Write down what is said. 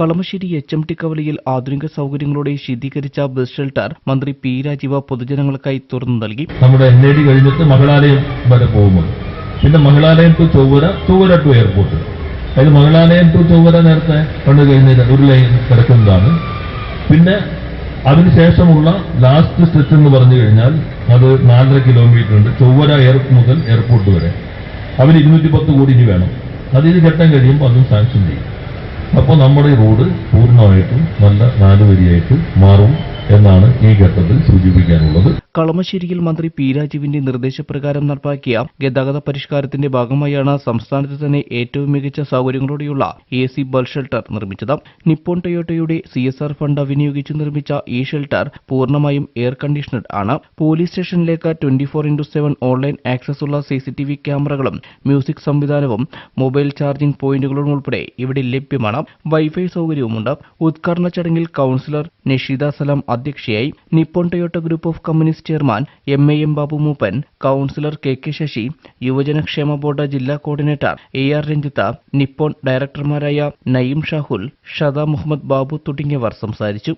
Kalamassery H M T കവലയിൽ ആധുനിക സൗകര്യങ്ങളോടെ ശീതീകരിച്ച ബസ് ഷെൽട്ടർ മന്ത്രി പി രാജീവ പൊതുജനങ്ങൾക്കായി തുറന്നു നൽകി. നമ്മുടെ എൻ ഐ ഡി കഴിഞ്ഞിട്ട് മഹിളാലയം വരെ പോകുമ്പോൾ പിന്നെ Mahilalayam to Chowara Chowara to airport അതായത് മഹിളാലയം ടു ചൊവ്വര നേരത്തെ കണ്ടു കഴിഞ്ഞ ഒരു ലൈൻ കിടക്കുന്നതാണ്. പിന്നെ അതിനുശേഷമുള്ള ലാസ്റ്റ് സ്ട്രെച്ച് എന്ന് പറഞ്ഞു കഴിഞ്ഞാൽ അത് നാലര കിലോമീറ്റർ ഉണ്ട് ചൊവ്വര എയർ മുതൽ എയർപോർട്ട് വരെ. അവന് ഇരുന്നൂറ്റി പത്ത് കോടി ഇനി വേണം. അത് ഇത് ഘട്ടം കഴിയുമ്പോൾ അതും സാങ്ഷൻ ചെയ്യും. അപ്പോൾ നമ്മുടെ റോഡ് പൂർണമായിട്ടും നല്ല നാലുവരിയായിട്ട് മാറും എന്നാണ് ഈ ഘട്ടത്തിൽ സൂചിപ്പിക്കാനുള്ളത്. കളമശ്ശേരിയിൽ മന്ത്രി പി രാജീവിന്റെ നിർദ്ദേശപ്രകാരം നടപ്പാക്കിയ ഗതാഗത പരിഷ്കാരത്തിന്റെ ഭാഗമായാണ് സംസ്ഥാനത്ത് തന്നെ ഏറ്റവും മികച്ച സൗകര്യങ്ങളോടെയുള്ള എ സി ബസ് ഷെൽട്ടർ നിർമ്മിച്ചത്. നിപ്പോൺ ടൊയോട്ടയുടെ സി എസ് ആർ ഫണ്ട് വിനിയോഗിച്ച് നിർമ്മിച്ച ഈ ഷെൽട്ടർ പൂർണമായും എയർ കണ്ടീഷണഡ് ആണ്. പോലീസ് സ്റ്റേഷനിലേക്ക് twenty four into seven online access ഉള്ള സി സി ടി വി ക്യാമറകളും മ്യൂസിക് സംവിധാനവും മൊബൈൽ ചാർജിംഗ് പോയിന്റുകളും ഉൾപ്പെടെ ഇവിടെ ലഭ്യമാണ്. വൈഫൈ സൗകര്യവുമുണ്ട്. ഉദ്ഘാടന ചടങ്ങിൽ കൌൺസിലർ നഷീദ സലാം അധ്യക്ഷയായി. Nippon Toyota group of companies chairman M A M Babu Mooppan councillor K K Sasi യുവജനക്ഷേമ board ജില്ലാ coordinator A R Ranjith Nippon ഡയറക്ടർമാരായ Naeem Shahul Shada Muhammad Babu തുടങ്ങിയവർ സംസാരിച്ചു.